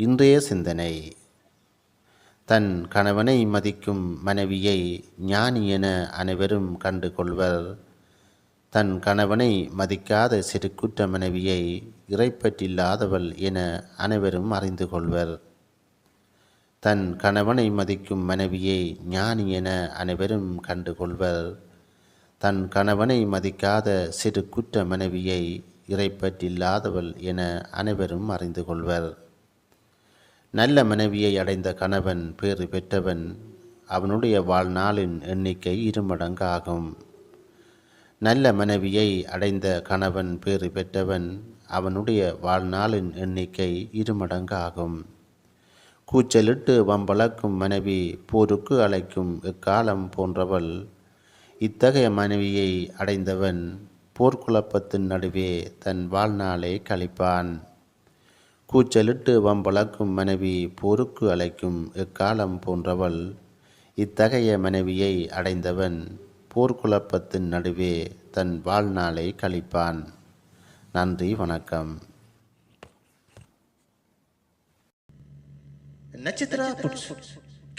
இன்றைய சிந்தனை. தன் கணவனை மதிக்கும் மனைவியை ஞானி என அனைவரும் கண்டு கொள்வர் தன் கணவனை மதிக்காத சிறுகுற்ற மனைவியை இறைப்பற்றில்லாதவள் என அனைவரும் அறிந்து கொள்வர். தன் கணவனை மதிக்கும் மனைவியை ஞானி என அனைவரும் கண்டு கொள்வர் தன் கணவனை மதிக்காத சிறு குற்ற மனைவியை இறைப்பற்றில்லாதவள் என அனைவரும் அறிந்து கொள்வர். நல்ல மனைவியை அடைந்த கணவன் பேறு பெற்றவன் அவனுடைய வாழ்நாளின் எண்ணிக்கை இருமடங்கு ஆகும். நல்ல மனைவியை அடைந்த கணவன் பேறு பெற்றவன் அவனுடைய வாழ்நாளின் எண்ணிக்கை இருமடங்கு ஆகும். கூச்சலிட்டு வம்பளக்கும் மனைவி போருக்கு அழைக்கும் எக்காலம் போன்றவள் இத்தகைய மனைவியை அடைந்தவன் போர்க்குழப்பத்தின் நடுவே தன் வாழ்நாளை கழிப்பான். கூச்சலிட்டு வம்பளக்கும் மனைவி போருக்கு அழைக்கும் எக்காலம் போன்றவள் இத்தகைய மனைவியை அடைந்தவன் போர்க்குழப்பத்தின் நடுவே தன் வாழ்நாளை கழிப்பான். நன்றி வணக்கம். நட்சத்திரா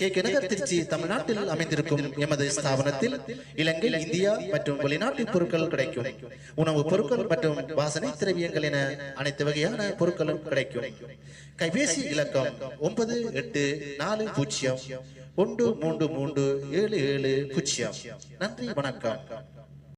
கே கனகர் திருச்சி தமிழ்நாட்டில் அமைந்திருக்கும் எமது ஸ்தாபனத்தில் இலங்கை இந்தியா மற்றும் வெளிநாட்டின் பொருட்கள் கிடைக்கும். உணவுப் பொருட்கள் மற்றும் வாசனை திரவியங்கள் என அனைத்து வகையான பொருட்களும் கிடைக்கும். கைபேசி இலக்கம் ஒன்பது எட்டு நாலு பூஜ்ஜியம் ஒன்று மூன்று மூன்று ஏழு ஏழு பூஜ்ஜியம். நன்றி வணக்கம்.